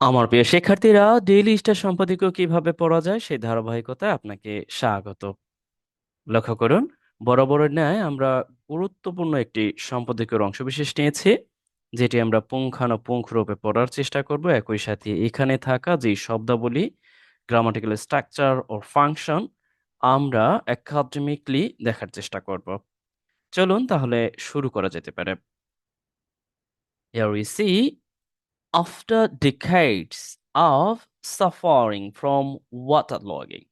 আমার প্রিয় শিক্ষার্থীরা ডেইলি স্টার সম্পাদকীয় কীভাবে পড়া যায় সেই ধারাবাহিকতায় আপনাকে স্বাগত। লক্ষ্য করুন বরাবরের ন্যায় আমরা গুরুত্বপূর্ণ একটি সম্পাদকীয় অংশবিশেষ নিয়েছি, যেটি আমরা পুঙ্খানুপুঙ্খ রূপে পড়ার চেষ্টা করব। একই সাথে এখানে থাকা যে শব্দাবলী গ্রামাটিক্যাল স্ট্রাকচার ও ফাংশন আমরা একাডেমিকলি দেখার চেষ্টা করব। চলুন তাহলে শুরু করা যেতে পারে। Here we see after decades of suffering from waterlogging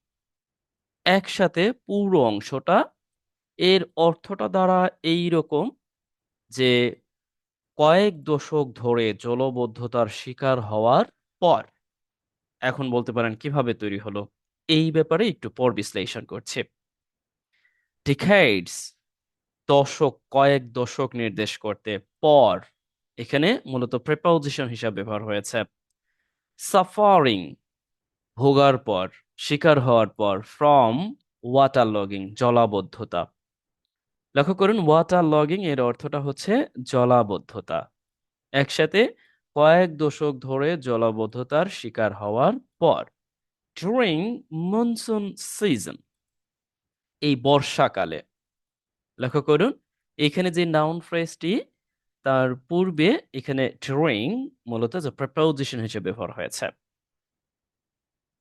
একসাথে পুরো অংশটা এর অর্থটা দ্বারা এই রকম যে কয়েক দশক ধরে জলবদ্ধতার শিকার হওয়ার পর, এখন বলতে পারেন কীভাবে তৈরি হলো, এই ব্যাপারে একটু পর বিশ্লেষণ করছে। ডিকেডস দশক কয়েক দশক নির্দেশ করতে পর এখানে মূলত প্রেপোজিশন হিসাবে ব্যবহার হয়েছে। সাফারিং ভোগার পর, শিকার হওয়ার পর ফ্রম ওয়াটার লগিং জলাবদ্ধতা। লক্ষ্য করুন ওয়াটার লগিং এর অর্থটা হচ্ছে জলাবদ্ধতা। একসাথে কয়েক দশক ধরে জলাবদ্ধতার শিকার হওয়ার পর ডুরিং মনসুন সিজন এই বর্ষাকালে। লক্ষ্য করুন, এখানে যে নাউন ফ্রেজটি তার পূর্বে এখানে ডুরিং মূলত যে প্রেপোজিশন হিসেবে ব্যবহার হয়েছে।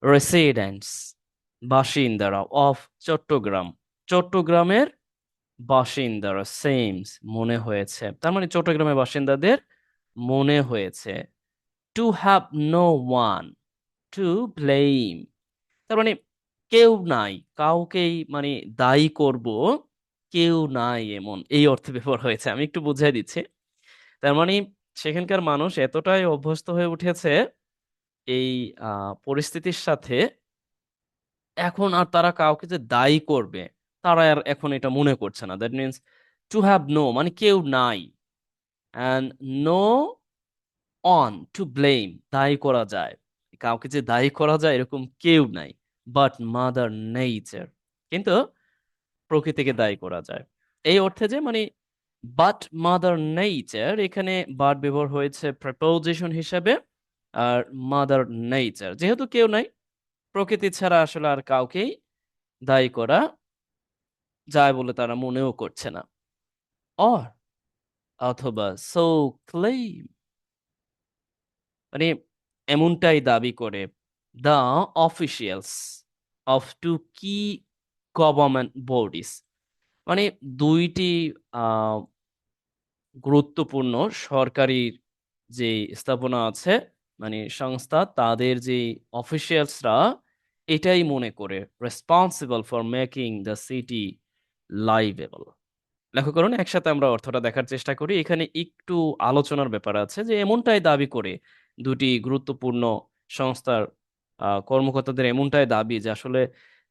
রেসিডেন্টস বাসিন্দারা অফ চট্টগ্রাম। চট্টগ্রামের বাসিন্দারা সেমস মনে হয়েছে। তার মানে চট্টগ্রামের বাসিন্দাদের মনে হয়েছে। To have no one to blame তার মানে কেউ নাই, কাউকেই মানে দায়ী করব, কেউ নাই এমন। এই অর্থে ব্যবহার হয়েছে। আমি একটু বুঝাই দিচ্ছি। তার মানে সেখানকার মানুষ এতটাই অভ্যস্ত হয়ে উঠেছে এই পরিস্থিতির সাথে, এখন আর তারা কাউকে যে দায়ী করবে, তারা আর এখন এটা মনে করছে না। That means to have no মানে কেউ নাই। And no one to blame দায়ী করা যায়। কাউকে যে দায়ী করা যায় এরকম কেউ নাই। বাট মাদার নেচার কিন্তু প্রকৃতিকে দায়ী করা যায়। এই অর্থে যে মানে বাট মাদার নেচার এখানে বাট ব্যবহার হয়েছে প্রেপোজিশন হিসাবে, আর মাদার নেচার যেহেতু কেউ নাই, প্রকৃতি ছাড়া আসলে আর কাউকেই দায়ী করা যায় বলে তারা মনেও করছে না। অর অথবা সো ক্লেম মানে এমনটাই দাবি করে the officials of two key government bodies মানে দুইটি গুরুত্বপূর্ণ সরকারি যে স্থাপনা আছে মানে সংস্থা, তাদের যে অফিসিয়ালসরা এটাই মনে করে responsible for making the city liveable করুন, একসাথে আমরা অর্থটা দেখার চেষ্টা করি। এখানে একটু আলোচনার ব্যাপার আছে যে এমনটাই দাবি করে দুটি গুরুত্বপূর্ণ সংস্থার কর্মকর্তাদের এমনটাই দাবি যে আসলে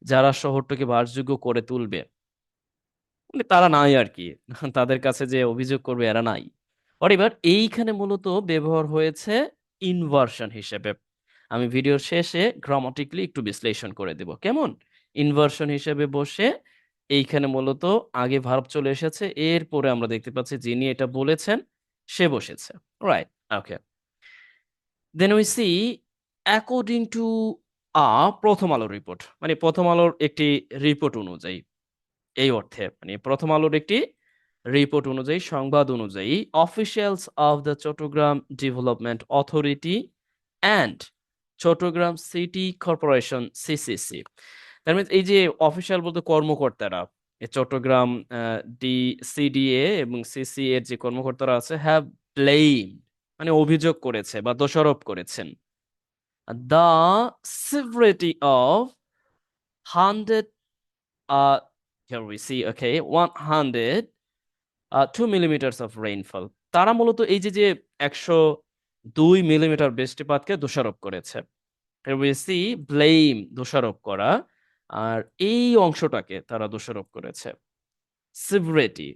যারা শহরটাকে বাসযোগ্য করে তুলবে মানে তারা নাই আর কি তাদের কাছে যে অভিযোগ করবে এরা নাই। এবার এইখানে মূলত ব্যবহার হয়েছে ইনভার্সন হিসেবে। আমি ভিডিওর শেষে গ্রামাটিক্যালি একটু বিশ্লেষণ করে দেব। কেমন? ইনভার্সন হিসেবে বসে এইখানে মূলত আগে ভার্ব চলে এসেছে, এরপরে আমরা দেখতে পাচ্ছি যিনি এটা বলেছেন, সে বসেছে। Right okay then we see according to uh, প্রথম আলোর রিপোর্ট মানে প্রথম আলোর একটি রিপোর্ট অনুযায়ী। এই অর্থে মানে প্রথম আলোর একটি রিপোর্ট অনুযায়ী, সংবাদ অনুযায়ী officials of the Chittagong development authority and Chittagong city corporation CCC তার মানে এই যে অফিসিয়াল বলতে কর্মকর্তারা চট্টগ্রাম ডি সিডিএ এবং সিসি এর যে কর্মকর্তারা আছে হ্যাভ ব্লেম মানে অভিযোগ করেছে বা দোষারোপ করেছেন। The severity of hundred here we see, okay, 100 uh, 2 millimeters of rainfall. তারা মূলত এই যে যে একশো দুই মিলিমিটার বৃষ্টিপাতকে দোষারোপ করেছে Here we see blame দোষারোপ করা আর এই অংশটাকে তারা দোষারোপ করেছে সিভিরিটি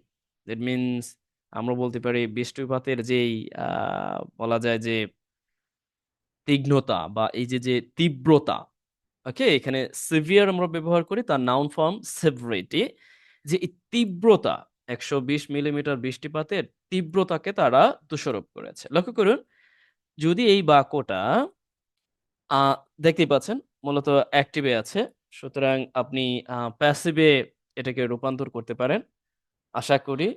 দ্যাট মিনস আমরা বলতে পারি বৃষ্টিপাতের যেই বলা যায় যে তীক্ষ্ণতা বা এই যে যে তীব্রতা ওকে, এখানে সিভিয়ার আমরা ব্যবহার করি, তার নাউন ফর্ম সেভারিটি যে তীব্রতা, একশো বিশ মিলিমিটার বৃষ্টিপাতের তীব্রতাকে তারা দোষারোপ করেছে। লক্ষ্য করুন, যদি এই বাক্যটা আহ দেখতেই পাচ্ছেন, মূলত অ্যাক্টিভে আছে, সুতরাং আপনি প্যাসিভে এটাকে রূপান্তর করতে পারেন। আশা করি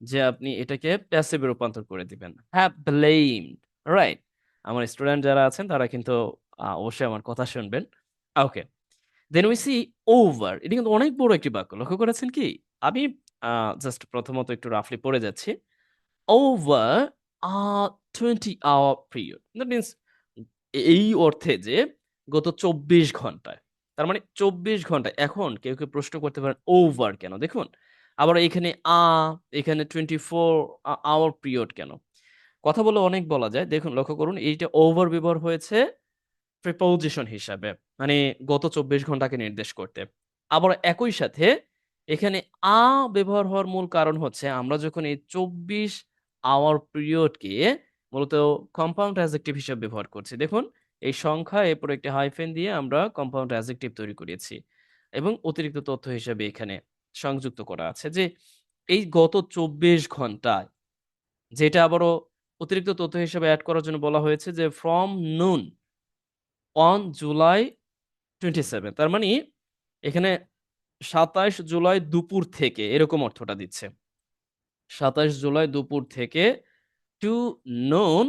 যে আপনি এটাকে প্যাসিভে রূপান্তর করে দিবেন। হ্যাভ ব্লেমড রাইট আমার স্টুডেন্ট যারা আছেন, তারা কিন্তু অবশ্যই আমার কথা শুনবেন। Okay then we see over এটা কিন্তু অনেক বড় একটি বাক্য। লক্ষ্য করেছেন কি? আমি জাস্ট প্রথমত একটু রাফলি পড়ে যাচ্ছি। Over twenty hour period that means এই অর্থে যে গত চব্বিশ ঘন্টায়। তার মানে চব্বিশ ঘন্টায়। এখন কেউ কেউ প্রশ্ন করতে পারেন ওভার কেন? দেখুন, আবার এখানে আ, এখানে টোয়েন্টি ফোর আওয়ার পিরিয়ড কেন? কথা বলে অনেক বলা যায়। দেখুন, লক্ষ্য করুন, এইটা ওভার ব্যবহার হয়েছে প্রিপোজিশন হিসাবে মানে গত চব্বিশ ঘন্টাকে নির্দেশ করতে। আবার একই সাথে এখানে আ ব্যবহার হওয়ার মূল কারণ হচ্ছে আমরা যখন এই চব্বিশ আওয়ার পিরিয়ডকে মূলত কম্পাউন্ড অ্যাজেক্টিভ হিসেবে ব্যবহার করছি, দেখুন এই সংখ্যা এরপর একটি হাইফেন দিয়ে আমরা কম্পাউন্ড অ্যাজেক্টিভ তৈরি করেছি এবং অতিরিক্ত তথ্য হিসেবে এখানে সংযুক্ত করা আছে যে এই গত চব্বিশ ঘন্টায় যেটা আবারও অতিরিক্ত তথ্য হিসেবে অ্যাড করার জন্য বলা হয়েছে যে ফ্রম নুন অন জুলাই টোয়েন্টি সেভেন তার মানে এখানে সাতাশ জুলাই দুপুর থেকে, এরকম অর্থটা দিচ্ছে। সাতাশ জুলাই দুপুর থেকে টু নুন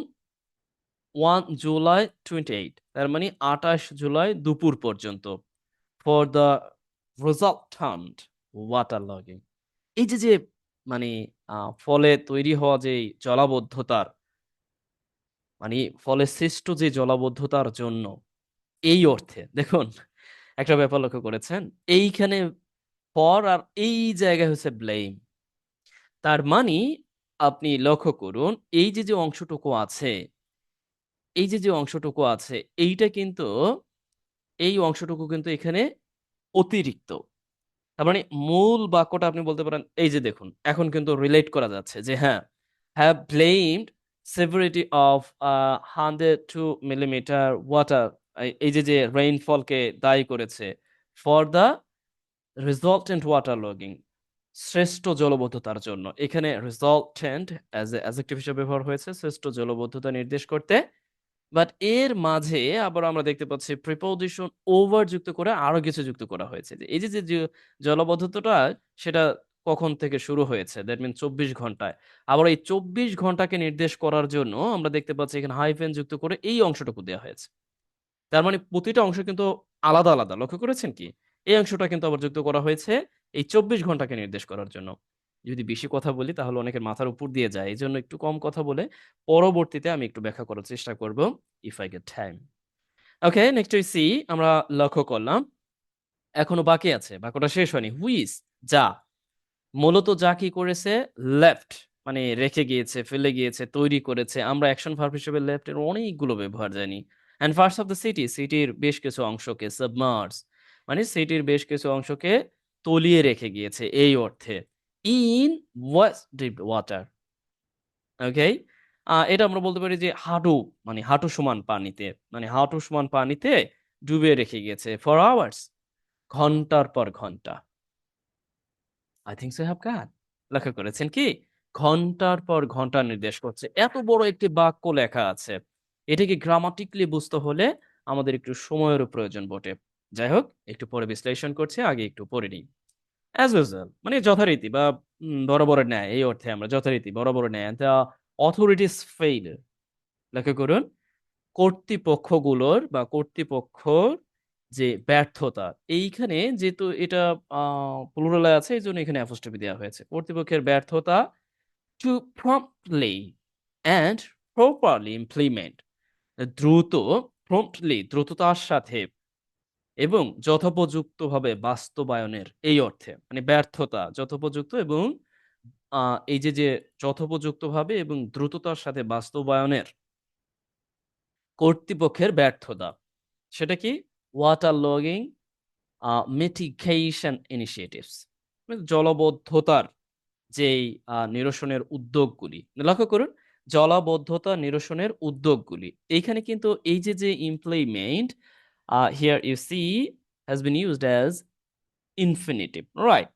ওয়ান জুলাই টোয়েন্টি এইট তার মানে আঠাশ জুলাই দুপুর পর্যন্ত। For the resultant water logging এই যে যে মানে ফলে তৈরি হওয়া যে জলাবদ্ধতার মানে ফলে সৃষ্ট যে জলাবদ্ধতার জন্য এই অর্থে। দেখুন, একটা ব্যাপার লক্ষ্য করেছেন? এইখানে পর আর এই জায়গায় হচ্ছে ব্লেম তার মানে আপনি লক্ষ্য করুন, এই যে যে অংশটুকু আছে, এই যে যে অংশটুকু আছে, এইটা কিন্তু, এই অংশটুকু কিন্তু এখানে অতিরিক্ত। তার মানে মূল বাক্যটা আপনি বলতে পারেন, এই যে, দেখুন, এখন কিন্তু রিলেট করা যাচ্ছে যে হ্যাঁ have blamed severity of hundred two millimetre water এই যে যে রেইনফলকে দায়ী করেছে for the resultant water logging শ্রেষ্ঠ জলবদ্ধতার জন্য। এখানে রিজল্টেন্ট অ্যাজ এ অ্যাজেক্টিভ হিসেবে ব্যবহার হয়েছে, শ্রেষ্ঠ জলবদ্ধতা নির্দেশ করতে। বাট এর মাঝে আবার আমরা দেখতে পাচ্ছি প্রিপোজিশন ওভার যুক্ত করে আরও কিছু যুক্ত করা হয়েছে। এই যে যে জলবদ্ধতাটা, সেটা কখন থেকে শুরু হয়েছে? দ্যাট মিন চব্বিশ ঘন্টায়। আবার এই চব্বিশ ঘন্টাকে নির্দেশ করার জন্য আমরা দেখতে পাচ্ছি এখানে হাইফেন যুক্ত করে এই অংশটুকু দেওয়া হয়েছে। তার মানে প্রতিটা অংশ কিন্তু আলাদা আলাদা। লক্ষ্য করেছেন কি? এই অংশটা কিন্তু আবার যুক্ত করা হয়েছে এই চব্বিশ ঘন্টাকে নির্দেশ করার জন্য। যদি বেশি কথা বলি, তাহলে অনেকের মাথার উপর দিয়ে যায়। এই জন্য একটু কম কথা বলে পরবর্তীতে আমি একটু ব্যাখ্যা করার চেষ্টা করব if I get time okay next we see আমরা লক্ষ্য করলাম, এখনও বাকি আছে, বাক্যটা শেষ হয়নি। হুইস যা? মূলত যা কি করেছে? লেফট মানে রেখে গিয়েছে, ফেলে গিয়েছে, তৈরি করেছে। আমরা অ্যাকশন ভার্ব হিসেবে লেফটের অনেকগুলো ব্যবহার জানি। And first of the city সিটির বেশ কিছু অংশকে সাবমার্স মানে সিটির বেশ কিছু অংশকে তলিয়ে রেখে গিয়েছে এই অর্থে। In was deep water okay এটা আমরা বলতে পারি যে হাঁটু মানে হাঁটু সমান পানিতে মানে হাঁটু সমান পানিতে ডুবে রেখে গিয়েছে ফর আওয়ার্স ঘণ্টার পর ঘণ্টা। আই থিঙ্ক সো গাট লক্ষ্য করেছেন কি? ঘণ্টার পর ঘণ্টা নির্দেশ করছে। এত বড় একটি বাক্য লেখা আছে। এটাকে গ্রামাটিকলি বুঝতে হলে আমাদের একটু সময়েরও প্রয়োজন বটে। যাই হোক, একটু পরে বিশ্লেষণ করছে, আগে একটু পড়ে নিই। অ্যাজ ইউজুয়াল মানে যথারীতি বা বরাবর ন্যায়, এই অর্থে আমরা যথারীতি বরাবর ন্যায় দ্য অথরিটিস ফেইল লক্ষ্য করুন, কর্তৃপক্ষগুলোর বা কর্তৃপক্ষর যে ব্যর্থতা, এইখানে যেহেতু এটা প্লুরালে আছে, এই জন্য এখানে অ্যাপোস্ট্রফি দেওয়া হয়েছে। কর্তৃপক্ষের ব্যর্থতা to promptly and properly implement দ্রুত প্রম্পটলি দ্রুততার সাথে এবং যথোপযুক্তভাবে বাস্তবায়নের এই অর্থে মানে ব্যর্থতা, যথোপযুক্ত এবং এই যে যে যথোপযুক্তভাবে এবং দ্রুততার সাথে বাস্তবায়নের কর্তৃপক্ষের ব্যর্থতা, সেটা কি? ওয়াটার লগিং মিটিগেশন ইনিশিয়েটিভস জলবদ্ধতার যেই নিরসনের উদ্যোগগুলি। লক্ষ্য করুন জলাবদ্ধতা নিরসনের উদ্যোগগুলি। এইখানে কিন্তু এই যে যে employment here you see has been used as infinitive right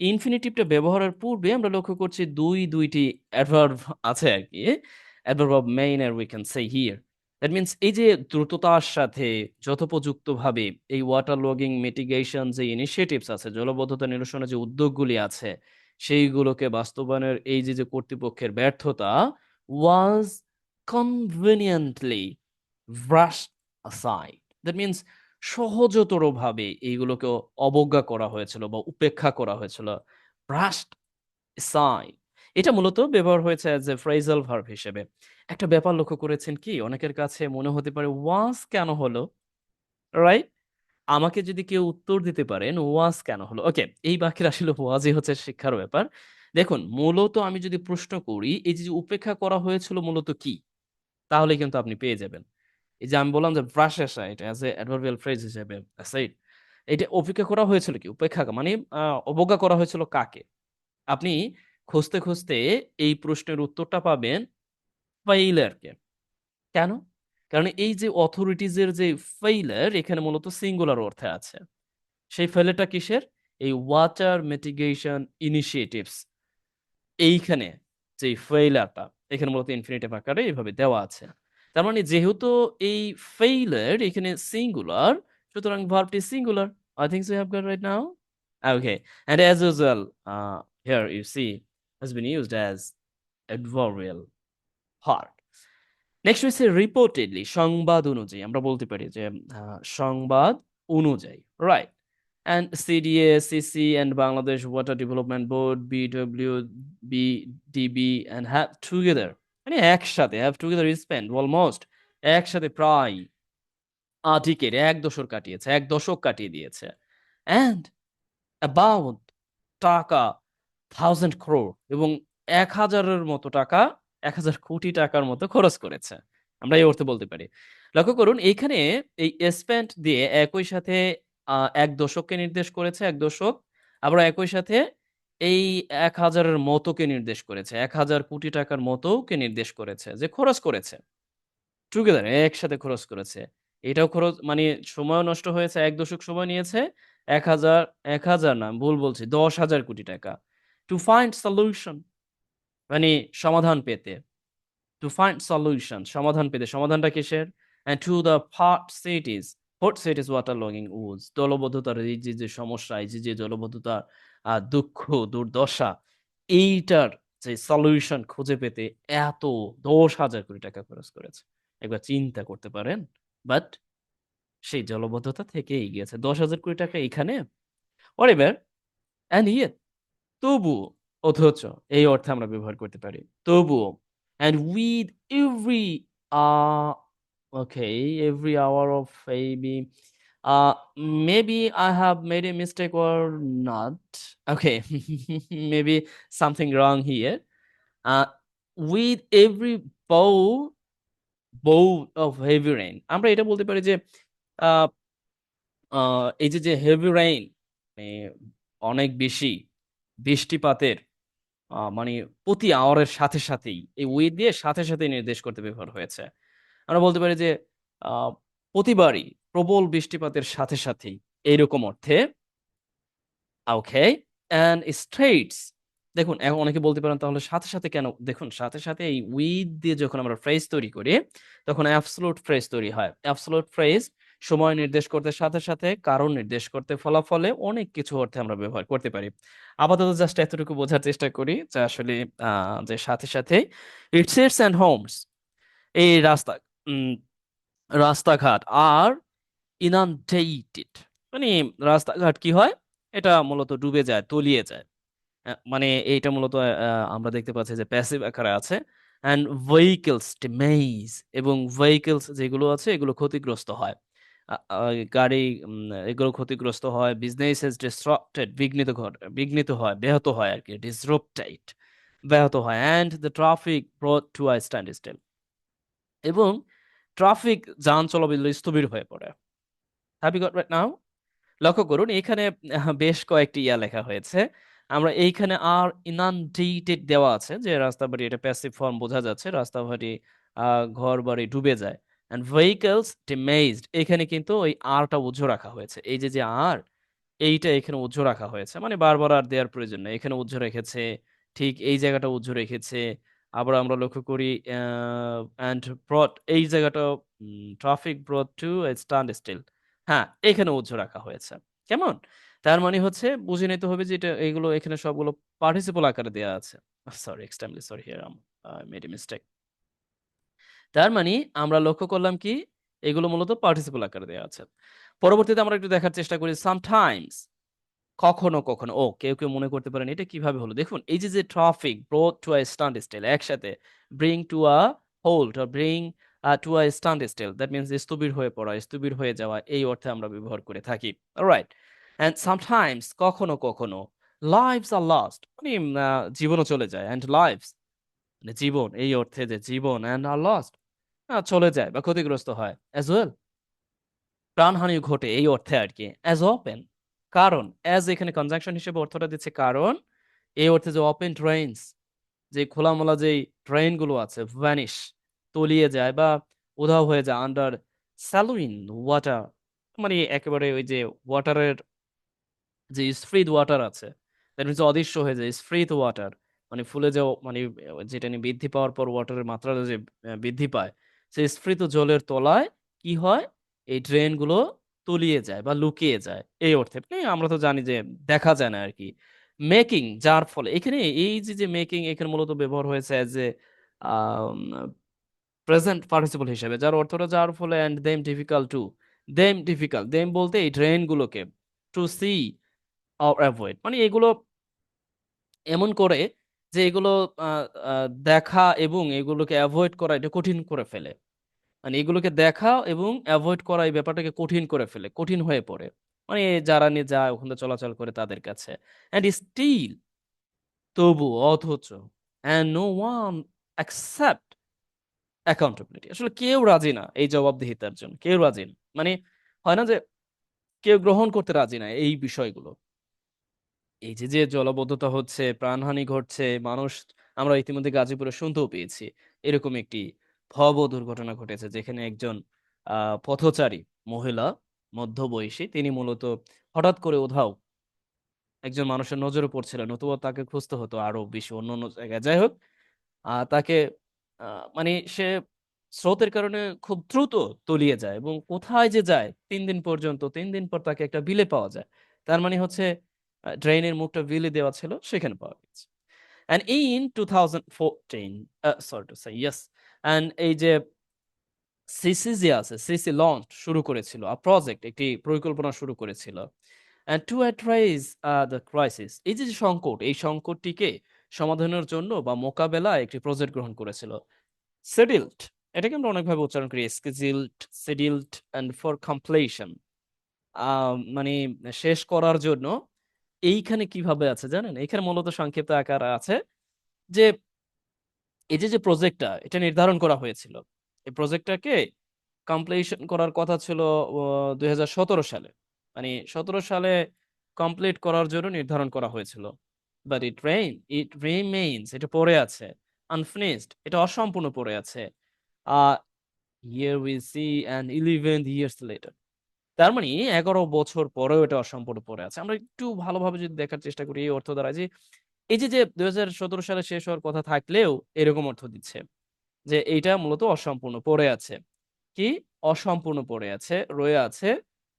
ইনফিনিটিভটা ব্যবহারের পূর্বে আমরা লক্ষ্য করছি দুই, দুইটি অ্যাডভার্ব আছে আর কি। Adverb of main R we can say here that means এই যে দ্রুততার সাথে যথোপযুক্তভাবে এই ওয়াটার লগিং মিটিগেশন যে ইনিশিয়েটিভস আছে, জলবদ্ধতা নিরসনের যে উদ্যোগগুলি আছে, সেইগুলোকে বাস্তবায়নের এই যে যে কর্তৃপক্ষের ব্যর্থতা was conveniently brushed aside. That means সহজতরভাবে এইগুলোকে অবজ্ঞা করা হয়েছিল বা উপেক্ষা করা হয়েছিল ব্রাশড aside. এটা মূলত ব্যবহার হয়েছে অ্যাজ এ ফ্রেজাল ভার্ব হিসেবে। একটা ব্যাপার লক্ষ্য করেছেন কি? অনেকের কাছে মনে হতে পারে ওয়াজ কেন হলো? রাইট আমাকে যদি কেউ উত্তর দিতে পারেন ওয়াজ কেন হলো? ওকে এই বাক্যের আসলে ওয়াজই হচ্ছে শিক্ষার ব্যাপার। দেখুন, মূলত আমি যদি প্রশ্ন করি, এই যে উপেক্ষা করা হয়েছিল মূলত কি? তাহলে কিন্তু আপনি পেয়ে যাবেন। এই যে, আমি বললাম যে ব্রাশ এটা অ্যাজ এ অ্যাডভার্বিয়াল ফ্রেজ হিসেবে সাইড এটা অপেক্ষা করা হয়েছিল কি? উপেক্ষা মানে অবজ্ঞা করা হয়েছিল কাকে? আপনি খুঁজতে খুঁজতে এই প্রশ্নের উত্তরটা পাবেন ফাইলারকে কেন? কারণ এই যে অথরিটিজের যে ফেইলার এখানে মূলত সিঙ্গুলার অর্থে আছে। সেই ফেলেটা কিসের? এই ওয়াটার মিটিগেশন ইনিশিয়েটিভস এইখানে যে ফেইলারটা এখানে মূলত ইনফিনিটিভ আকারে এইভাবে দেওয়া আছে। তার মানে যেহেতু এই ফেইলার এখানে সিঙ্গুলার সুতরাং ভার্বটি singular I think you have got right now okay as usual uh, here you see has been used as adverbial part. Next হচ্ছে রিপোর্টেডলি সংবাদ অনুযায়ী আমরা বলতে পারি যে সংবাদ অনুযায়ী right CDA CC and Bangladesh water development board BW BDB and have together মানে একসাথে হ্যাভ টুগেদার স্পেন্ড অলমোস্ট একসাথে প্রায় আ ডিকেড এক দশক কাটিয়েছে, এক দশক কাটিয়ে দিয়েছে। And about taka thousand crore এবং এক হাজারের মতো টাকা, এক হাজার কোটি টাকার মতো খরচ করেছে। আমরা এই অর্থে বলতে পারি। লক্ষ্য করুন, এইখানে এই স্পেন্ট দিয়ে একই সাথে এক দশককে নির্দেশ করেছে, এক দশক। আবার একই সাথে এই এক হাজারের মতোকে নির্দেশ করেছে, এক হাজার কোটি টাকার মতোকে নির্দেশ করেছে যে খরচ করেছে। টুগেদার একসাথে খরচ করেছে। এটাও খরচ মানে সময় নষ্ট হয়েছে, এক দশক সময় নিয়েছে, এক হাজার এক হাজার না, ভুল বলছি, দশ হাজার কোটি টাকা। টু ফাইন্ড সলিউশন মানে সমাধান পেতে। টু ফাইন্ড সলিউশন সমাধান পেতে। সমাধানটা কিসের? And to the port cities port cities water logging উজ জলবদ্ধতার এই যে যে সমস্যা, এই যে যে জলবদ্ধতার দুঃখ, দুর্দশা, এইটার যে সলিউশন খুঁজে পেতে এত দশ হাজার কোটি টাকা খরচ করেছে। একবার চিন্তা করতে পারেন বাট সেই জলবদ্ধতা থেকেই গিয়েছে দশ হাজার কোটি টাকা এখানে? অরিবার অ্যান্ড ইয়ে তবুও অথচ এই অর্থে আমরা ব্যবহার করতে পারি। তবুও and with every okay every hour of maybe uh maybe I have made a mistake or not okay maybe something wrong here uh with every bow bow of heavy rain আমরা এটা বলতে পারি যে এই যে যে হেভি রেইন অনেক বেশি বৃষ্টিপাতের মানে প্রতি আওয়ারের সাথে সাথেই এই উইথ দিয়ে সাথে সাথে নির্দেশ করতে ব্যবহার হয়েছে আমরা বলতে পারি যে প্রতিবারই প্রবল বৃষ্টিপাতের সাথে সাথেই এইরকম অর্থে ওকে অ্যান্ড স্ট্রেটস দেখুন, এখন অনেকে বলতে পারেন তাহলে সাথে সাথে কেন, দেখুন, সাথে সাথে এই উইথ দিয়ে যখন আমরা ফ্রেজ তৈরি করি, তখন অ্যাবসলুট ফ্রেজ তৈরি হয়। অ্যাবসলুট ফ্রেজ সময় নির্দেশ করতে সাথে সাথে, কারণ নির্দেশ করতে ফলাফলে অনেক কিছু অর্থে আমরা ব্যবহার করতে পারি। আপাতত জাস্ট এতটুকু বোঝার চেষ্টা করি যে আসলে যে সাথে সাথে ইটসেটস অ্যান্ড হোমস এই রাস্তা রাস্তাঘাট আর ইনান্ডেটেড মানে রাস্তাঘাট কি হয়? এটা মূলত ডুবে যায়, তলিয়ে যায়। মানে এইটা মূলত আমরা দেখতে পাচ্ছি যে প্যাসিভ আকারে আছে। অ্যান্ড ভেহিকেলস ড্যামেজ এবং ভেহিকেলস যেগুলো আছে, এগুলো ক্ষতিগ্রস্ত হয়। গাড়ি এগুলো ক্ষতিগ্রস্ত হয় বিজনেস ইজ ডিসরাপ্টেড বিঘ্নিত বিঘ্নিত হয়, ব্যাহত হয় আর কি ডিসরাপ্টেড ব্যাহত হয়। And the traffic brought to a stand still এবং ট্রাফিক যান চলাচল স্থবির হয়ে পড়ে। ইউ গট রাইট নাও লক্ষ্য করুন, এখানে বেশ কয়েকটি ইয়া লেখা হয়েছে। আমরা এইখানে আর ইনান্ডেটেড দেওয়া আছে যে রাস্তা বাড়ি এটা প্যাসিভ ফর্ম বোঝা যাচ্ছে রাস্তা বাড়ি ঘর বাড়ি ডুবে যায়। অ্যান্ড ভেহিকলস ড্যামেজড এখানে কিন্তু ওই আরটা উজ্জ্ব রাখা হয়েছে। এই যে যে আর, এইটা এখানে উজ্জ্ব রাখা হয়েছে। মানে বারবার আর দেওয়ার প্রয়োজন নেই। এখানে উজ্জ্ব রেখেছে, ঠিক এই জায়গাটা উজ্জ্ব রেখেছে। আবার আমরা লক্ষ্য করি অ্যান্ড ব্রট এই জায়গাটা traffic brought to stand still হ্যাঁ এখানে উজ্জ রাখা হয়েছে। কেমন? তার মানে হচ্ছে, বুঝে নিতে হবে যে এটা, এগুলো, এখানে সবগুলো পার্টিসিপল আকারে দেওয়া আছে। Sorry extremely sorry here I made a mistake তার মানে আমরা লক্ষ্য করলাম কি, এগুলো মূলত পার্টিসিপল আকারে দেওয়া আছে। পরবর্তীতে আমরা একটু দেখার চেষ্টা করি সামটাইমস কখনো কখনো, ও কেউ কেউ মনে করতে পারেন এটা কীভাবে হলো? দেখুন, এই যে যে traffic brought to a stand still একসাথে bring to a hold bring to a stand still that means স্থবির হয়ে পড়া, স্থবির হয়ে যাওয়া, এই অর্থে আমরা ব্যবহার করে থাকি। রাইট অ্যান্ড সামটাইমস কখনো কখনো লাইভস আর লস্ট মানে জীবনও চলে যায় অ্যান্ড লাইভস মানে জীবন, এই অর্থে যে জীবন অ্যান্ড আর লস্ট চলে যায় বা ক্ষতিগ্রস্ত হয় অ্যাজ ওয়েল প্রাণহানি ঘটে এই অর্থে আর কি অ্যাজ ওপেন কারণ অ্যাজ এখানে কনজাংশন হিসেবে অর্থটা দিচ্ছে কারণ, এই অর্থে যে ওপেন ট্রেনস যে খোলামেলা যেই ট্রেনগুলো আছে ভ্যানিশ তলিয়ে যায় বা উধাও হয়ে যায় আন্ডার স্যালুইন ওয়াটার মানে একেবারে ওই যে ওয়াটারের যে স্প্রিড ওয়াটার আছে দ্যাট মিনস অদৃশ্য হয়ে যায় স্প্রিড ওয়াটার মানে ফুলে যে মানে যেটা নিয়ে বৃদ্ধি পাওয়ার পর ওয়াটারের মাত্রা যে বৃদ্ধি পায়, সেই স্ফীত জলের তলায় কি হয়? এই ড্রেনগুলো তলিয়ে যায় বা লুকিয়ে যায় এই অর্থে। আমরা তো জানি যে দেখা যায় না আর কি মেকিং যার ফলে এখানে এই যে যে মেকিং এখানে মূলত ব্যবহার হয়েছে অ্যাজ এ প্রেজেন্ট পার্টিসিপল হিসেবে, যার অর্থটা যার ফলে and them difficult to them difficult them বলতে এই ড্রেনগুলোকে টু সি অর অ্যাভয়েড মানে এগুলো এমন করে যে এগুলো দেখা এবং এগুলোকে অ্যাভয়েড করা এটা কঠিন করে ফেলে। মানে এগুলোকে দেখা এবং অ্যাভয়েড করা এই ব্যাপারটাকে কঠিন করে ফেলে, কঠিন হয়ে পড়ে। মানে যারা নিয়ে যায়, ওখানে চলাচল করে তাদের কাছে। অ্যান্ড স্টিল তবু, অথচ and no one accept accountability আসলে কেউ রাজি না এই জবাবদিহিতার জন্য। কেউ রাজি না। মানে হয় না যে কেউ গ্রহণ করতে রাজি না এই বিষয়গুলো। এই যে যে জলাবদ্ধতা হচ্ছে, প্রাণহানি ঘটছে, মানুষ, আমরা ইতিমধ্যে গাজীপুরে শুনতেও পেয়েছি, এরকম একটি ভয়াবহ দুর্ঘটনা ঘটেছে যেখানে একজন পথচারী মহিলা মধ্যবয়সী তিনি মূলত হঠাৎ করে উধাও একজন মানুষের নজরে পড়ছিলেন নতুবা তাকে খুঁজতে হতো আরও বেশি অন্য অন্য জায়গায়। যাই হোক তাকে মানে সে স্রোতের কারণে খুব দ্রুত তলিয়ে যায় এবং কোথায় যে যায় তিন দিন পর্যন্ত তিন দিন পর তাকে একটা বিলে পাওয়া যায়। তার মানে হচ্ছে ড্রেনের মুখটা বিলে দেওয়া ছিল সেখানে পাওয়া গেছে। And in 2014 uh, sorry to say yes and এই যে সিসি যে আছে সিসি লঞ্চ শুরু করেছিল আ প্রজেক্ট একটি পরিকল্পনা শুরু করেছিল। To address uh, the crisis এই যে সংকট এই সংকটটিকে সমাধানের জন্য বা মোকাবেলা একটি প্রজেক্ট গ্রহণ করেছিল। সেডিল্ট এটাকে আমরা অনেকভাবে উচ্চারণ করি scheduled scheduled and for completion মানে শেষ করার জন্য এইখানে কীভাবে আছে জানেন? এখানে মূলত সংক্ষিপ্ত আকার আছে যে এই যে যে প্রজেক্টটা এটা নির্ধারণ করা হয়েছিল, এই প্রজেক্টটাকে কমপ্লিশন করার কথা ছিল দুই সালে। মানে সতেরো সালে কমপ্লিট করার জন্য নির্ধারণ করা হয়েছিল। But it rain it remains এটা পড়ে আছে আনফিনিশড এটা অসম্পূর্ণ পড়ে আছে। Here we see and eleven years later তার মানে এগারো বছর পরেও এটা অসম্পূর্ণ পড়ে আছে। আমরা একটু ভালোভাবে যদি দেখার চেষ্টা করি, এই অর্থ দ্বারা যে এই যে যে, দুই হাজার সতেরো সালে শেষ হওয়ার কথা থাকলেও এরকম অর্থ দিচ্ছে যে, এইটা মূলত অসম্পূর্ণ, পড়ে আছে। কি? অসম্পূর্ণ পড়ে আছে, রয়ে আছে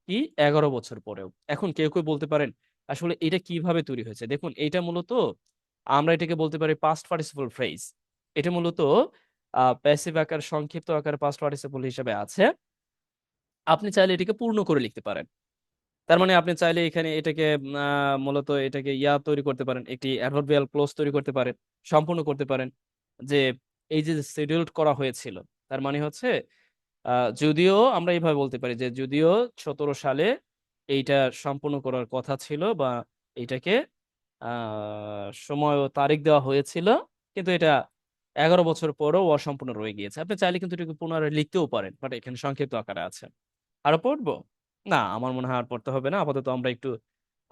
কি? এগারো বছর পরেও। এখন কেউ কেউ বলতে পারেন, আসলে এটা কীভাবে তৈরি হয়েছে? দেখুন এটা মূলত আমরা এটাকে বলতে পারি পাস্ট পার্টিসিপল ফ্রেজ এটা মূলত প্যাসিভ আকার, সংক্ষিপ্ত আকার পাস্ট পার্টিসিপল হিসেবে আছে। আপনি চাইলে এটাকে পূর্ণ করে লিখতে পারেন। তার মানে আপনি চাইলে এখানে এটাকে মূলত এটাকে ইয়া তৈরি করতে পারেন, একটি অ্যাডভার্বিয়াল ক্লোজ তৈরি করতে পারেন, সম্পূর্ণ করতে পারেন, যে এই যে শিডিউলড করা হয়েছিল, তার মানে হচ্ছে যদিও আমরা এইভাবে বলতে পারি যে যদিও সতেরো সালে এইটা সম্পূর্ণ করার কথা ছিল বা এইটাকে আহ সময় ও তারিখ দেওয়া হয়েছিল, কিন্তু এটা এগারো বছর পরেও অসম্পূর্ণ রয়ে গিয়েছে। আপনি চাইলে কিন্তু এটাকে পুনরায় লিখতেও পারেন, বাট এখানে সংক্ষিপ্ত আকারে আছে। আরও পড়ব? না, আমার মনে হয় আর পড়তে হবে না। আপাতত আমরা একটু,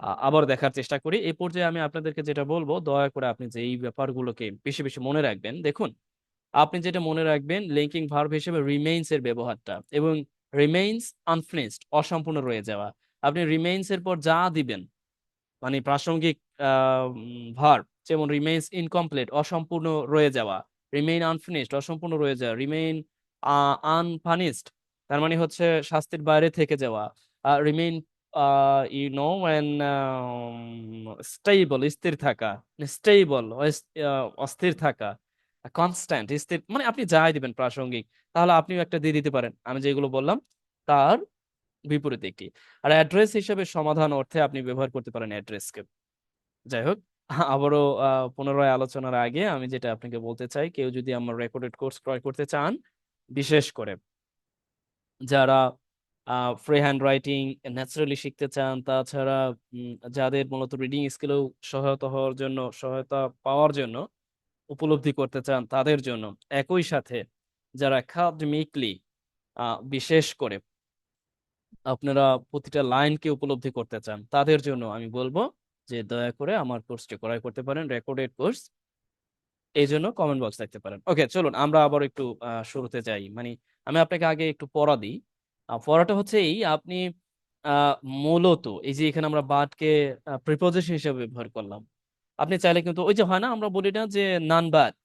আ- আবার দেখার চেষ্টা করি। এই পর্যায়ে আমি আপনাদেরকে যেটা বলব, দয়া করে আপনি যে এই ব্যাপারগুলোকে বেশি বেশি মনে রাখবেন, দেখুন, আপনি যেটা মনে রাখবেন লিঙ্কিং ভার্ব হিসেবে রিমেইনস এর ব্যবহারটা এবং রিমেইনস আনফিনিশড অসম্পূর্ণ রয়ে যাওয়া। আপনি রিমেইনস এর পর যা দিবেন মানে প্রাসঙ্গিক ভার্ব যেমন রিমেইনস ইনকমপ্লিট অসম্পূর্ণ রয়ে যাওয়া রিমেইন আনফিনিশড অসম্পূর্ণ রয়ে যাওয়া রিমেইন আনপানিশড তার মানে হচ্ছে শাস্তির বাইরে থেকে যাওয়া। Remain you know when stable স্থির থাকা। স্টেবল অস্থির থাকা। কনস্ট্যান্ট স্থির মানে আপনি যাই দিবেন প্রাসঙ্গিক, তাহলে আপনিও একটা দিয়ে দিতে পারেন। আমি যেগুলো বললাম, তার বিপরীত একটি। আর অ্যাড্রেস হিসেবে সমাধান অর্থে আপনি ব্যবহার করতে পারেন অ্যাড্রেসকে যাই হোক, আবারও পুনরায় আলোচনার আগে আমি যেটা আপনাকে বলতে চাই, কেউ যদি আমার রেকর্ডেড কোর্স ক্রয় করতে চান, বিশেষ করে যারা ফ্রি হ্যান্ড রাইটিং ন্যাচারালি শিখতে চান, তাছাড়া যাদের মূলত রিডিং স্কিলেও সহায়তা হওয়ার জন্য, সহায়তা পাওয়ার জন্য উপলব্ধি করতে চান তাদের জন্য, একই সাথে যারা একাডেমিকলি বিশেষ করে আপনারা প্রতিটা লাইনকে উপলব্ধি করতে চান, তাদের জন্য আমি বলব যে দয়া করে আমার কোর্সটি ক্রয় করতে পারেন রেকর্ডেড কোর্স এই জন্য কমেন্ট বক্স দেখতে পারেন। ওকে চলুন আমরা আবার একটু শুরুতে যাই। মানে আমি আপনাকে আগে একটু পড়া দিই। পড়াটা হচ্ছে এই, আপনি মূলত এই যে এখানে আমরা বাটকে প্রিপোজিশন হিসেবে ব্যবহার করলাম। আপনি চাইলে কিন্তু ওই যে হয় না, আমরা বলি না যে নান বাট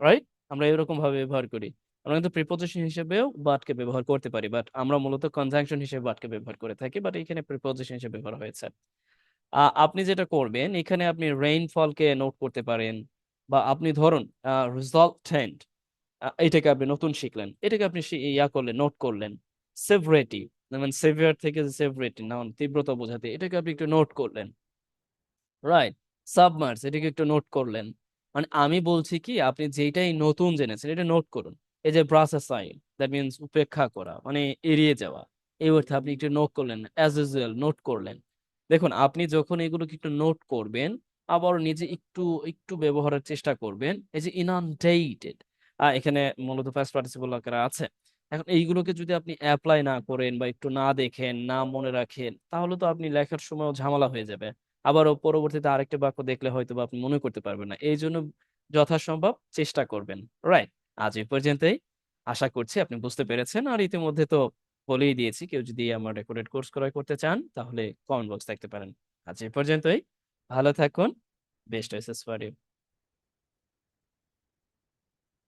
রাইট আমরা এরকম ভাবে ব্যবহার করি। আমরা কিন্তু প্রিপোজিশন হিসেবেও বাটকে ব্যবহার করতে পারি বাট আমরা মূলত কনজাংশন হিসেবে বাটকে ব্যবহার করে থাকি বাট এখানে প্রিপোজিশন হিসেবে ব্যবহার হয়েছে। আপনি যেটা করবেন, এখানে আপনি রেইনফলকে নোট করতে পারেন, বা আপনি ধরুন রিজাল্টেন্ট এটাকে আপনি নতুন শিখলেন। এটাকে আপনি ইয়া করলেন নোট করলেন। সেভারিটি যেমন সেভিয়ার থেকে সেভারিটি না তীব্রতা বোঝাতে, এটাকে আপনি একটু নোট করলেন। রাইট সাবমার্স এটাকে একটু নোট করলেন। মানে আমি বলছি কি, আপনি যেটাই নতুন জেনেছেন, এটা নোট করুন। এই যে ব্রাস সাইন দ্যাট মিনস উপেক্ষা করা মানে এড়িয়ে যাওয়া। এই অর্থে আপনি একটু নোট করলেন অ্যাজ ইউজুয়াল নোট করলেন। দেখুন, আপনি যখন এগুলোকে একটু নোট করবেন, আবার নিজে একটু একটু ব্যবহারের চেষ্টা করবেন, এই যে ইনান্ডেটেড এখানে মূলত ফার্স্ট পার্টিসিপল আকারে আছে। এখন এইগুলোকে যদি আপনি অ্যাপ্লাই না করেন বা একটু না দেখেন, না মনে রাখেন, তাহলে তো আপনি লেখার সময়ও ঝামেলা হয়ে যাবে। আবারও পরবর্তীতে আরেকটা বাক্য দেখলে হয়তো আপনি মনে করতে পারবেন না। এই জন্য যথাসম্ভব চেষ্টা করবেন। রাইট আজ এই পর্যন্তই। আশা করছি আপনি বুঝতে পেরেছেন। আর ইতিমধ্যে তো বলেই দিয়েছি, কেউ যদি আমার রেকর্ডেড কোর্স ক্রয় করতে চান, তাহলে কমেন্ট বক্স দেখতে পারেন। আজ এই পর্যন্তই। ভালো থাকুন। Best wishes for you